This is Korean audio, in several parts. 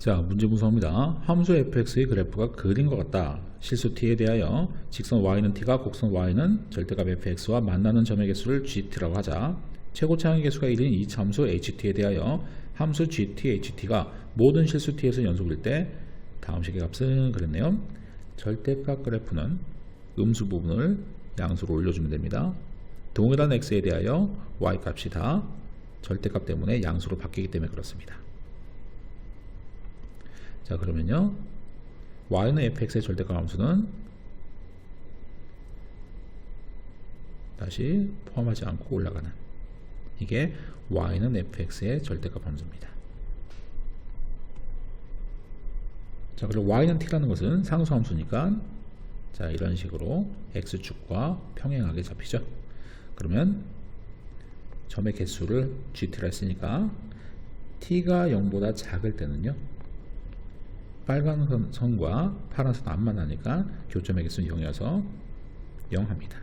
자, 문제 분석합니다. 함수 fx의 그래프가 그린 것 같다. 실수 t에 대하여 직선 y는 t가 곡선 y는 절대값 fx와 만나는 점의 개수를 gt라고 하자. 최고차항의 개수가 1인 이 함수 ht에 대하여 함수 gt, ht가 모든 실수 t에서 연속일 때 다음 식의 값은 그랬네요. 절대값 그래프는 음수 부분을 양수로 올려주면 됩니다. 동일한 x에 대하여 y 값이 다 절대값 때문에 양수로 바뀌기 때문에 그렇습니다. 자 그러면요. y는 fx의 절대값 함수는 다시 포함하지 않고 올라가는 이게 y는 fx의 절대값 함수입니다. 자 그리고 y는 t라는 것은 상수 함수니까 자 이런 식으로 x축과 평행하게 잡히죠. 그러면 점의 개수를 gt라 했으니까 t가 0보다 작을 때는요 빨간 선- 선과 파란 선 안 만나니까 교점의 개수는 0이어서 0 합니다.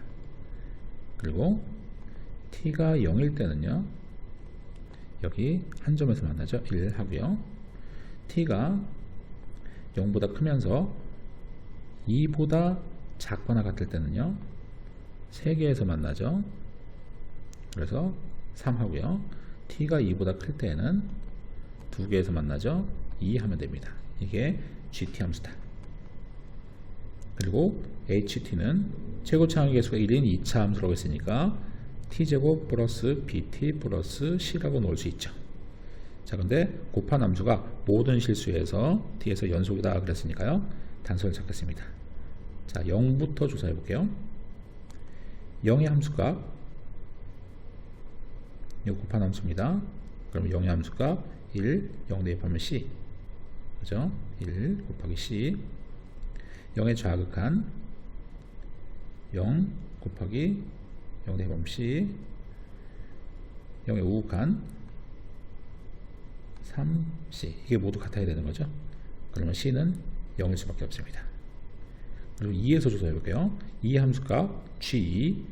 그리고 t가 0일 때는요. 여기 한 점에서 만나죠. 1 하고요. t가 0보다 크면서 2보다 작거나 같을 때는요. 3개에서 만나죠. 그래서 3 하고요. t가 2보다 클 때에는 2개에서 만나죠. 2 하면 됩니다. 이게 GT 함수다. 그리고 HT는 최고차항의 개수가 1인 2차 함수라고 했으니까 T제곱 플러스 BT 플러스 C라고 놓을 수 있죠. 자, 근데 곱한 함수가 모든 실수에서 T에서 연속이다 그랬으니까요. 단서를 찾겠습니다. 자, 0부터 조사해 볼게요. 0의 함수값 이 곱한 함수입니다. 그럼 0의 함수값 1, 0 대입하면 C 그죠? 1 곱하기 C 0의 좌극한 0 곱하기 0 대입하면 C 0의 우극한 3C 이게 모두 같아야 되는 거죠? 그러면 C는 0일 수밖에 없습니다. 그리고 2에서 조사해 볼게요. 2 함수값 G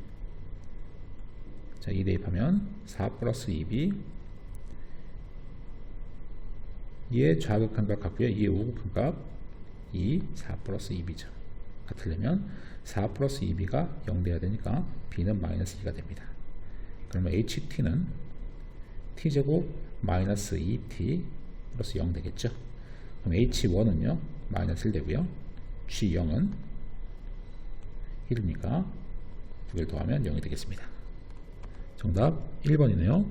자, 2 대입하면 4 플러스 2B 얘 좌극한 값 같고요. 얘 우극한 값 2, 4 플러스 2b죠. 같으려면 4 플러스 2b가 0 돼야 되니까 b는 마이너스 2가 됩니다. 그러면 ht는 t제곱 마이너스 2t 플러스 0 되겠죠. 그럼 h1은요 마이너스 1 되고요. g0은 1이니까 두 개를 더하면 0이 되겠습니다. 정답 1번이네요.